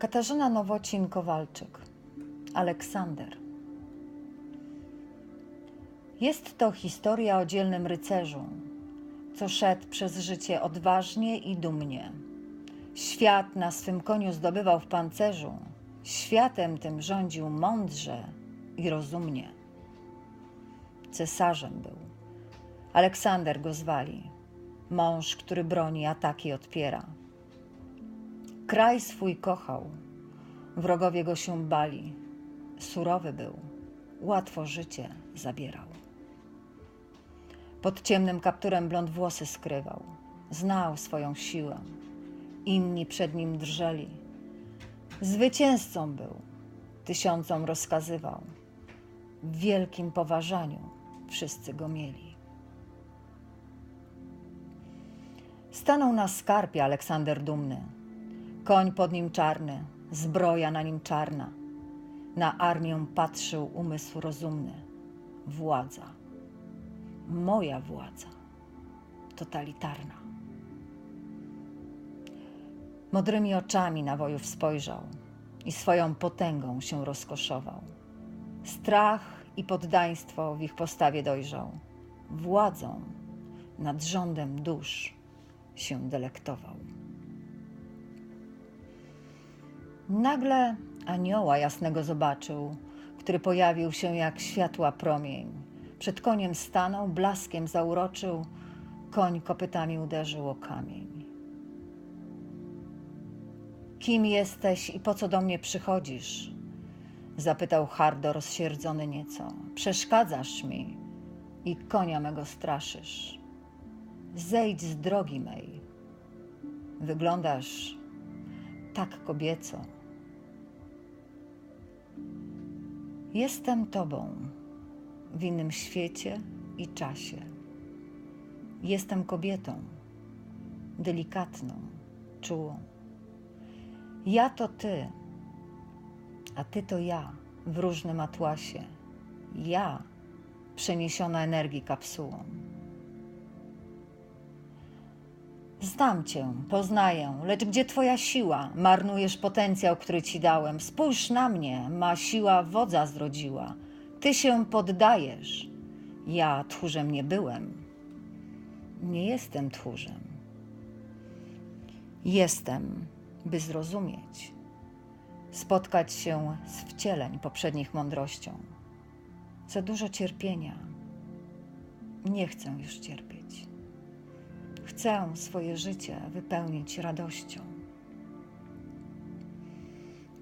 Katarzyna Nowocin-Kowalczyk. Aleksander. Jest to historia o dzielnym rycerzu, co szedł przez życie odważnie i dumnie. Świat na swym koniu zdobywał w pancerzu, światem tym rządził mądrze i rozumnie. Cesarzem był. Aleksander go zwali, mąż, który broni ataki odpiera. Kraj swój kochał, wrogowie go się bali, surowy był, łatwo życie zabierał. Pod ciemnym kapturem blond włosy skrywał, znał swoją siłę, inni przed nim drżeli. Zwycięzcą był, tysiącom rozkazywał, w wielkim poważaniu wszyscy go mieli. Stanął na skarpie Aleksander dumny, koń pod nim czarny, zbroja na nim czarna. Na armię patrzył umysł rozumny, władza, moja władza, totalitarna. Modrymi oczami na wojów spojrzał i swoją potęgą się rozkoszował. Strach i poddaństwo w ich postawie dojrzał. Władzą nad rządem dusz się delektował. Nagle anioła jasnego zobaczył, który pojawił się jak światła promień. Przed koniem stanął, blaskiem zauroczył, koń kopytami uderzył o kamień. Kim jesteś i po co do mnie przychodzisz? Zapytał hardo, rozsierdzony nieco. Przeszkadzasz mi i konia mego straszysz. Zejdź z drogi mej. Wyglądasz tak kobieco. Jestem Tobą w innym świecie i czasie. Jestem kobietą, delikatną, czułą. Ja to Ty, a Ty to ja w różnym atłasie. Ja przeniesiona energii kapsułą. Znam cię, poznaję, lecz gdzie twoja siła? Marnujesz potencjał, który ci dałem. Spójrz na mnie, ma siła wodza zrodziła. Ty się poddajesz. Ja tchórzem nie byłem. Nie jestem tchórzem. Jestem, by zrozumieć, spotkać się z wcieleń poprzednich mądrością. Za dużo cierpienia. Nie chcę już cierpieć. Chcę swoje życie wypełnić radością.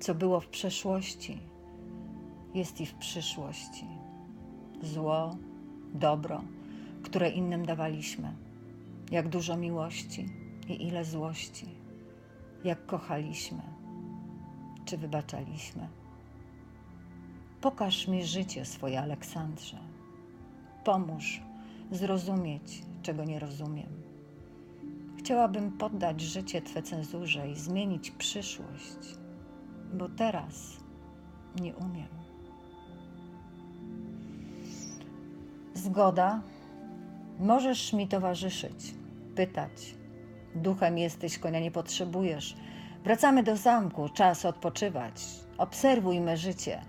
Co było w przeszłości, jest i w przyszłości. Zło, dobro, które innym dawaliśmy, jak dużo miłości i ile złości, jak kochaliśmy, czy wybaczaliśmy. Pokaż mi życie swoje, Aleksandrze. Pomóż zrozumieć, czego nie rozumiem. Chciałabym poddać życie Twe cenzurze i zmienić przyszłość, bo teraz nie umiem. Zgoda, możesz mi towarzyszyć, pytać. Duchem jesteś, konia nie potrzebujesz. Wracamy do zamku, czas odpoczywać. Obserwuj me życie,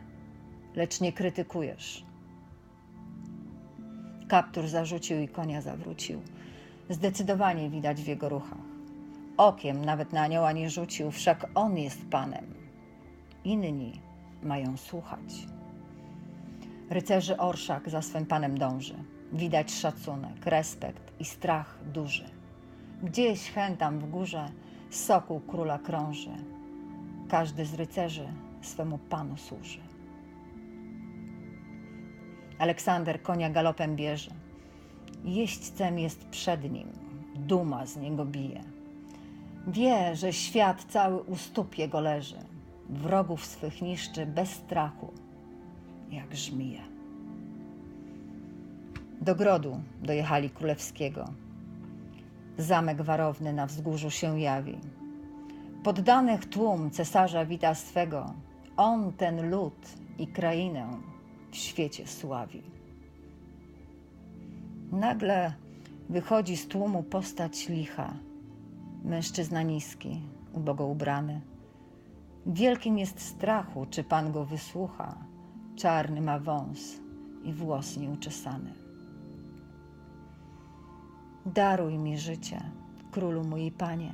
lecz nie krytykujesz. Kaptur zarzucił i konia zawrócił. Zdecydowanie widać w jego ruchach. Okiem nawet na anioła nie rzucił, wszak on jest panem. Inni mają słuchać. Rycerzy orszak za swym panem dąży. Widać szacunek, respekt i strach duży. Gdzieś chętam w górze sokół króla krąży. Każdy z rycerzy swemu panu służy. Aleksander konia galopem bierze. Jeźdźcem jest przed nim, duma z niego bije. Wie, że świat cały u stóp jego leży, wrogów swych niszczy bez strachu, jak żmije. Do grodu dojechali królewskiego. Zamek warowny na wzgórzu się jawi. Poddanych tłum cesarza wita swego, on ten lud i krainę w świecie sławi. Nagle wychodzi z tłumu postać licha, mężczyzna niski, ubogo ubrany. Wielkim jest strachu, czy pan go wysłucha. Czarny ma wąs i włos nieuczesany. Daruj mi życie, królu mój panie.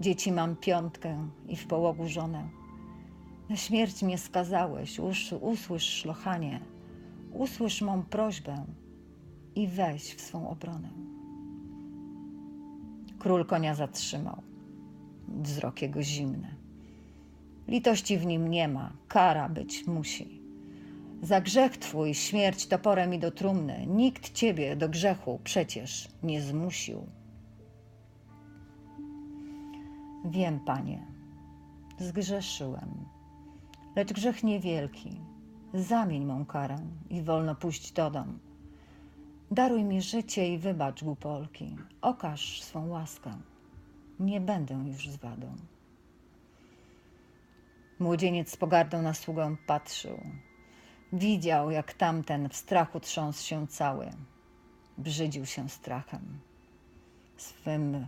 Dzieci mam piątkę i w połogu żonę. Na śmierć mnie skazałeś, Us, usłysz szlochanie, usłysz mą prośbę i weź w swą obronę. Król konia zatrzymał, wzrok jego zimny. Litości w nim nie ma, kara być musi. Za grzech twój śmierć toporem i do trumny, nikt ciebie do grzechu przecież nie zmusił. Wiem, panie, zgrzeszyłem, lecz grzech niewielki. Zamień mą karę i wolno puść do dom. Daruj mi życie i wybacz głupolki. Okaż swą łaskę. Nie będę już zwadą. Młodzieniec z pogardą na sługę patrzył. Widział, jak tamten w strachu trząsł się cały. Brzydził się strachem. Swym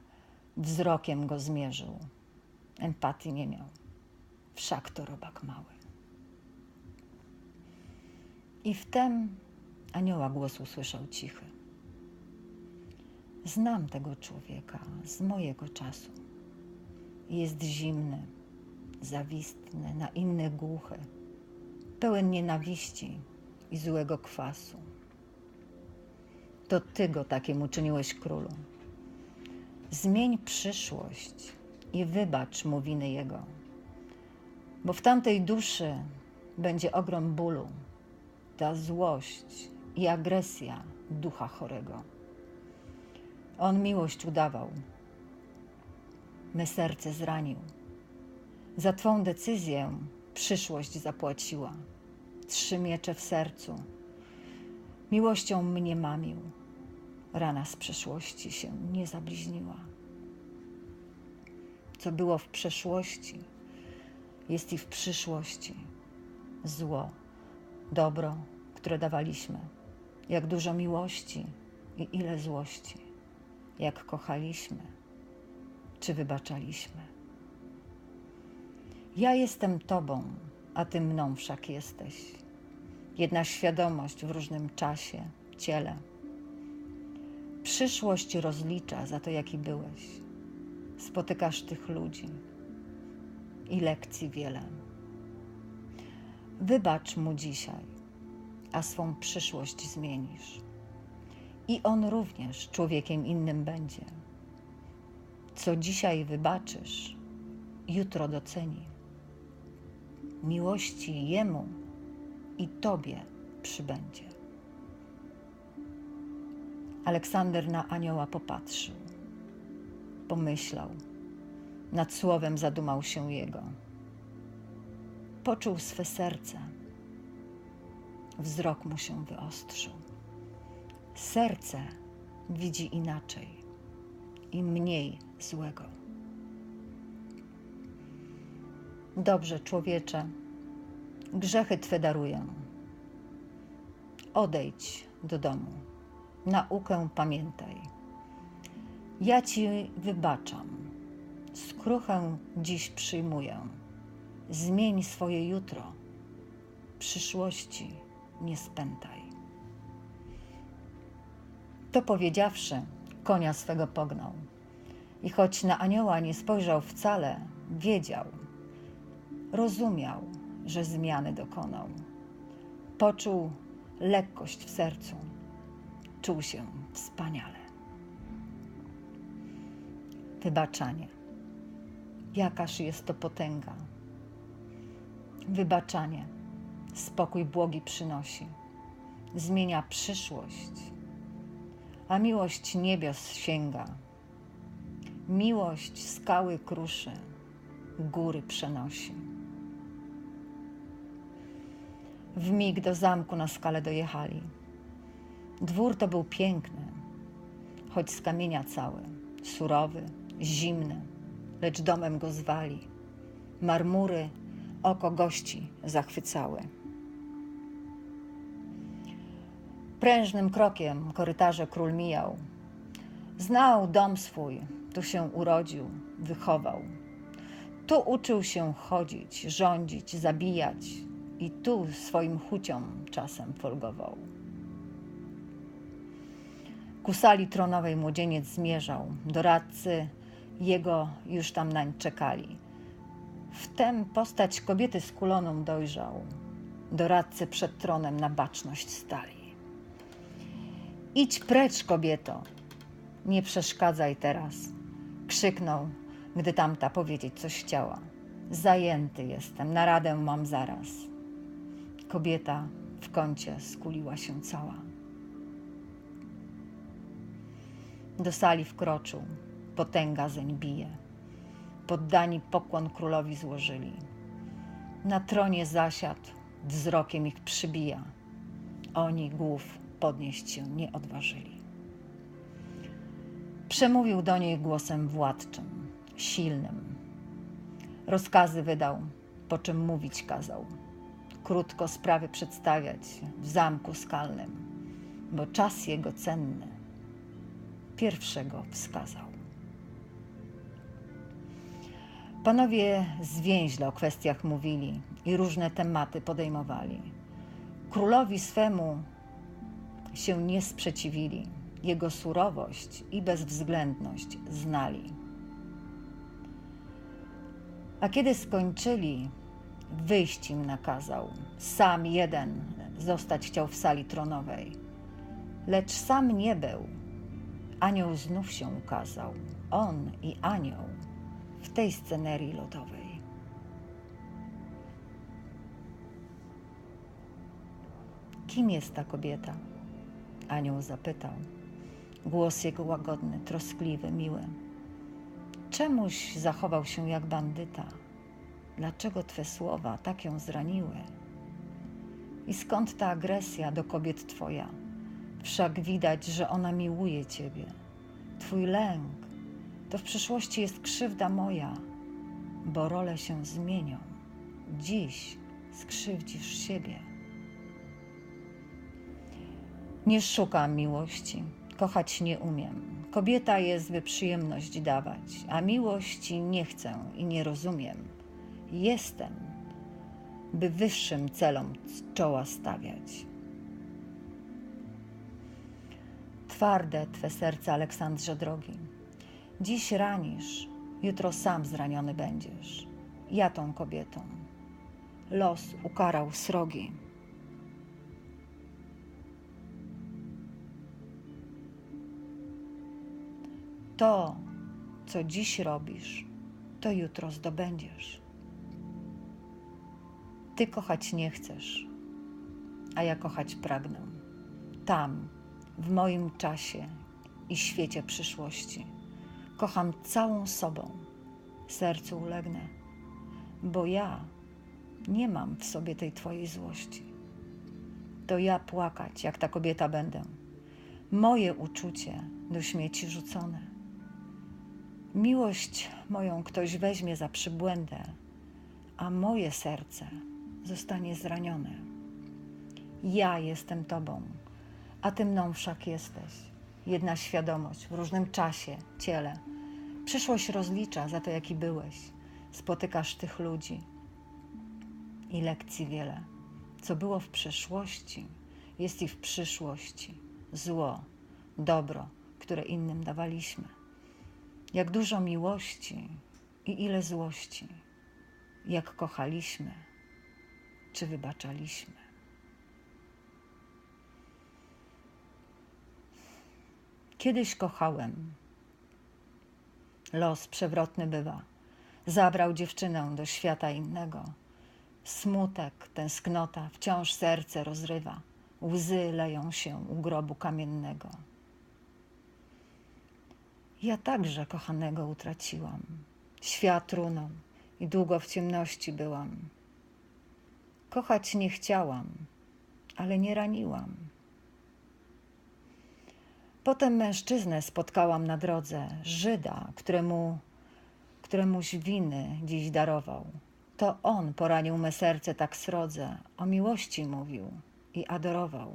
wzrokiem go zmierzył. Empatii nie miał. Wszak to robak mały. I wtem anioła głos usłyszał cichy. Znam tego człowieka z mojego czasu. Jest zimny, zawistny, na innych głuchy, pełen nienawiści i złego kwasu. To ty go takim uczyniłeś królu. Zmień przyszłość i wybacz mu winy jego, bo w tamtej duszy będzie ogrom bólu, ta złość i agresja ducha chorego. On miłość udawał, me serce zranił. Za twą decyzję przyszłość zapłaciła. Trzy miecze w sercu. Miłością mnie mamił. Rana z przeszłości się nie zabliźniła. Co było w przeszłości, jest i w przyszłości. Zło, dobro, które dawaliśmy. Jak dużo miłości i ile złości. Jak kochaliśmy, czy wybaczaliśmy. Ja jestem Tobą, a Ty mną wszak jesteś. Jedna świadomość w różnym czasie, ciele. Przyszłość rozlicza za to, jaki byłeś. Spotykasz tych ludzi i lekcji wiele. Wybacz mu dzisiaj, a swą przyszłość zmienisz. I on również człowiekiem innym będzie. Co dzisiaj wybaczysz, jutro doceni. Miłości jemu i tobie przybędzie. Aleksander na anioła popatrzył, pomyślał, nad słowem zadumał się jego. Poczuł swe serce, wzrok mu się wyostrzył. Serce widzi inaczej i mniej złego. Dobrze, człowiecze, grzechy Twe daruję. Odejdź do domu, naukę pamiętaj. Ja Ci wybaczam, skruchę dziś przyjmuję. Zmień swoje jutro, przyszłości nie spętaj. To powiedziawszy, konia swego pognał. I choć na anioła nie spojrzał wcale, wiedział, rozumiał, że zmiany dokonał. Poczuł lekkość w sercu, czuł się wspaniale. Wybaczanie. Jakaż jest to potęga. Wybaczanie spokój błogi przynosi, zmienia przyszłość, a miłość niebios sięga. Miłość skały kruszy, góry przenosi. W mig do zamku na skale dojechali. Dwór to był piękny, choć z kamienia cały, surowy, zimny, lecz domem go zwali. Marmury oko gości zachwycały. Prężnym krokiem korytarze król mijał. Znał dom swój, tu się urodził, wychował. Tu uczył się chodzić, rządzić, zabijać i tu swoim chuciom czasem folgował. Ku sali tronowej młodzieniec zmierzał, doradcy jego już tam nań czekali. Wtem postać kobiety skuloną dojrzał, doradcy przed tronem na baczność stali. Idź precz, kobieto, nie przeszkadzaj teraz, krzyknął, gdy tamta powiedzieć coś chciała. Zajęty jestem, na radę mam zaraz. Kobieta w kącie skuliła się cała. Do sali wkroczył, potęga zeń bije. Poddani pokłon królowi złożyli. Na tronie zasiadł, wzrokiem ich przybija. Oni głów podnieść się nie odważyli. Przemówił do niej głosem władczym, silnym. Rozkazy wydał, po czym mówić kazał. Krótko sprawy przedstawiać w zamku skalnym, bo czas jego cenny pierwszego wskazał. Panowie zwięźle o kwestiach mówili i różne tematy podejmowali. Królowi swemu się nie sprzeciwili, jego surowość i bezwzględność znali. A kiedy skończyli, wyjść im nakazał. Sam jeden zostać chciał w sali tronowej, lecz sam nie był. Anioł znów się ukazał, on i anioł w tej scenerii lodowej. Kim jest ta kobieta? Anioł zapytał. Głos jego łagodny, troskliwy, miły. Czemuś zachował się jak bandyta? Dlaczego twe słowa tak ją zraniły? I skąd ta agresja do kobiet twoja? Wszak widać, że ona miłuje ciebie. Twój lęk to w przyszłości jest krzywda moja, bo role się zmienią. Dziś skrzywdzisz siebie. Nie szukam miłości, kochać nie umiem. Kobieta jest, by przyjemność dawać, a miłości nie chcę i nie rozumiem. Jestem, by wyższym celom czoła stawiać. Twarde twe serce, Aleksandrze drogi. Dziś ranisz, jutro sam zraniony będziesz. Ja tą kobietą. Los ukarał srogi. To, co dziś robisz, to jutro zdobędziesz. Ty kochać nie chcesz, a ja kochać pragnę. Tam, w moim czasie i świecie przyszłości. Kocham całą sobą, sercu ulegnę, bo ja nie mam w sobie tej Twojej złości. To ja płakać, jak ta kobieta będę. Moje uczucie do śmieci rzucone. Miłość moją ktoś weźmie za przybłędę, a moje serce zostanie zranione. Ja jestem Tobą, a Ty mną wszak jesteś. Jedna świadomość w różnym czasie, ciele. Przyszłość rozlicza za to, jaki byłeś. Spotykasz tych ludzi i lekcji wiele. Co było w przeszłości, jest i w przyszłości. Zło, dobro, które innym dawaliśmy. Jak dużo miłości i ile złości. Jak kochaliśmy, czy wybaczaliśmy. Kiedyś kochałem. Los przewrotny bywa. Zabrał dziewczynę do świata innego. Smutek, tęsknota wciąż serce rozrywa. Łzy leją się u grobu kamiennego. Ja także kochanego utraciłam. Świat runął i długo w ciemności byłam. Kochać nie chciałam, ale nie raniłam. Potem mężczyznę spotkałam na drodze, Żyda, któremu, któremuś winy dziś darował. To on poranił me serce tak srodze, o miłości mówił i adorował.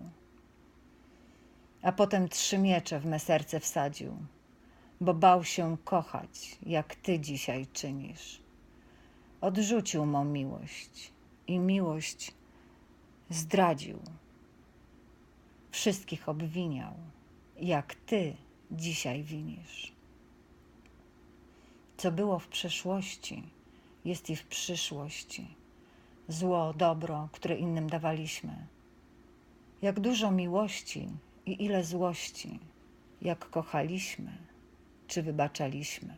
A potem trzy miecze w me serce wsadził, bo bał się kochać, jak ty dzisiaj czynisz. odrzucił mą miłość i miłość zdradził. Wszystkich obwiniał, jak ty dzisiaj winisz. Co było w przeszłości, jest i w przyszłości. Zło, dobro, które innym dawaliśmy. Jak dużo miłości i ile złości, jak kochaliśmy czy wybaczaliśmy.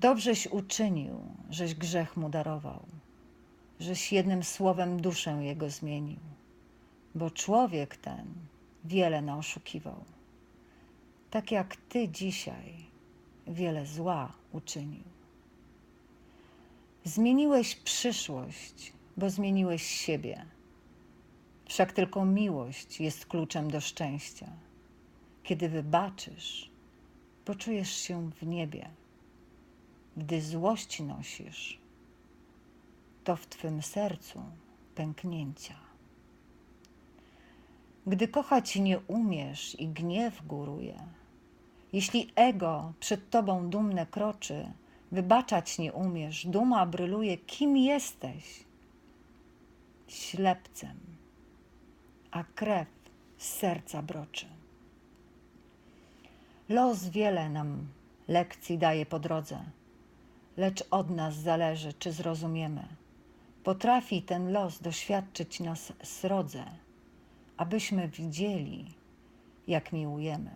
Dobrześ uczynił, żeś grzech mu darował, żeś jednym słowem duszę jego zmienił, bo człowiek ten wiele naoszukiwał, tak jak ty dzisiaj wiele zła uczynił. Zmieniłeś przyszłość, bo zmieniłeś siebie. Wszak tylko miłość jest kluczem do szczęścia. Kiedy wybaczysz, poczujesz się w niebie. Gdy złość nosisz, to w twym sercu pęknięcia. Gdy kochać nie umiesz i gniew góruje, jeśli ego przed tobą dumne kroczy, wybaczać nie umiesz, duma bryluje, kim jesteś? Ślepcem, a krew z serca broczy. Los wiele nam lekcji daje po drodze, lecz od nas zależy, czy zrozumiemy. Potrafi ten los doświadczyć nas srodze, abyśmy widzieli, jak miłujemy.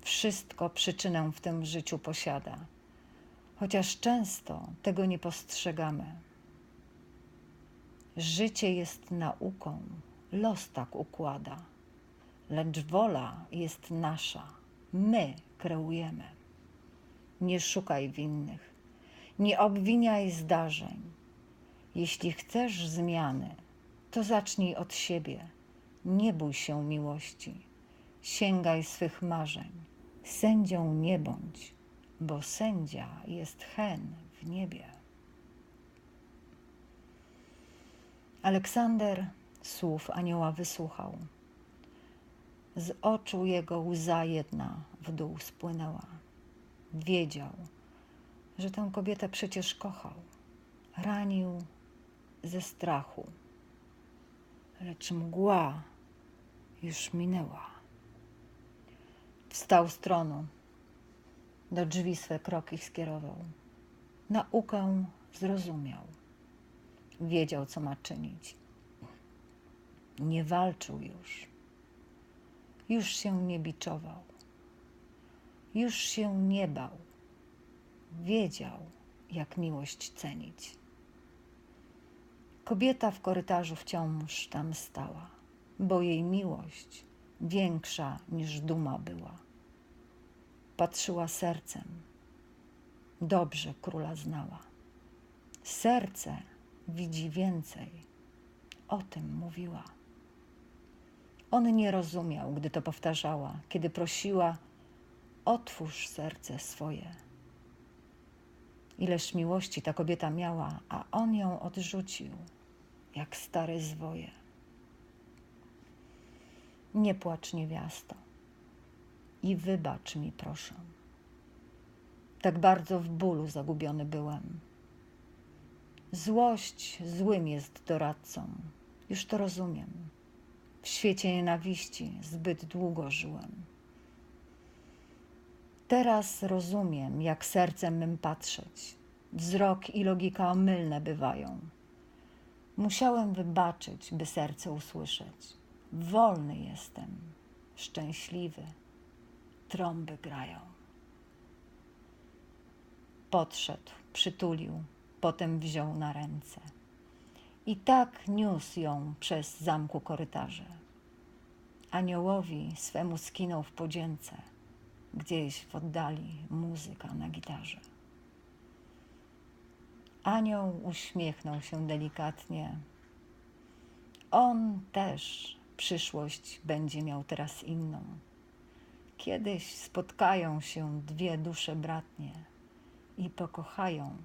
Wszystko przyczynę w tym życiu posiada, chociaż często tego nie postrzegamy. Życie jest nauką, los tak układa, lecz wola jest nasza, my kreujemy. Nie szukaj winnych, nie obwiniaj zdarzeń. Jeśli chcesz zmiany, to zacznij od siebie. Nie bój się miłości, sięgaj swych marzeń. Sędzią nie bądź, bo sędzia jest hen w niebie. Aleksander słów anioła wysłuchał. Z oczu jego łza jedna w dół spłynęła. Wiedział, że tę kobietę przecież kochał. Ranił ze strachu, lecz mgła już minęła. Wstał z tronu, do drzwi swe kroki skierował. Naukę zrozumiał, wiedział, co ma czynić. Nie walczył już, już się nie biczował, już się nie bał, wiedział, jak miłość cenić. Kobieta w korytarzu wciąż tam stała, bo jej miłość większa niż duma była. Patrzyła sercem, dobrze króla znała. Serce widzi więcej, o tym mówiła. On nie rozumiał, gdy to powtarzała, kiedy prosiła: Otwórz serce swoje. Ileż miłości ta kobieta miała, a on ją odrzucił, jak stare zwoje. Nie płacz, niewiasto, i wybacz mi, proszę. Tak bardzo w bólu zagubiony byłem. Złość złym jest doradcą, już to rozumiem. W świecie nienawiści zbyt długo żyłem. Teraz rozumiem, jak sercem mym patrzeć. Wzrok i logika omylne bywają. Musiałem wybaczyć, by serce usłyszeć. Wolny jestem, szczęśliwy. Trąby grają. Podszedł, przytulił, potem wziął na ręce. I tak niósł ją przez zamku korytarze. Aniołowi swemu skinął w podzięce, gdzieś w oddali muzyka na gitarze. Anioł uśmiechnął się delikatnie. On też przyszłość będzie miał teraz inną. Kiedyś spotkają się dwie dusze bratnie i pokochają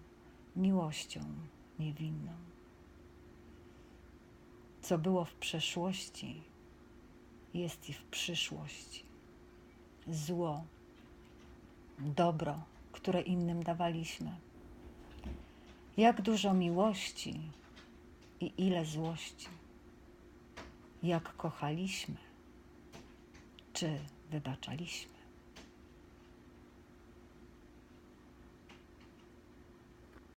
miłością niewinną. Co było w przeszłości, jest i w przyszłości. Zło, dobro, które innym dawaliśmy, Jak dużo miłości i ile złości. Jak kochaliśmy, czy wybaczaliśmy.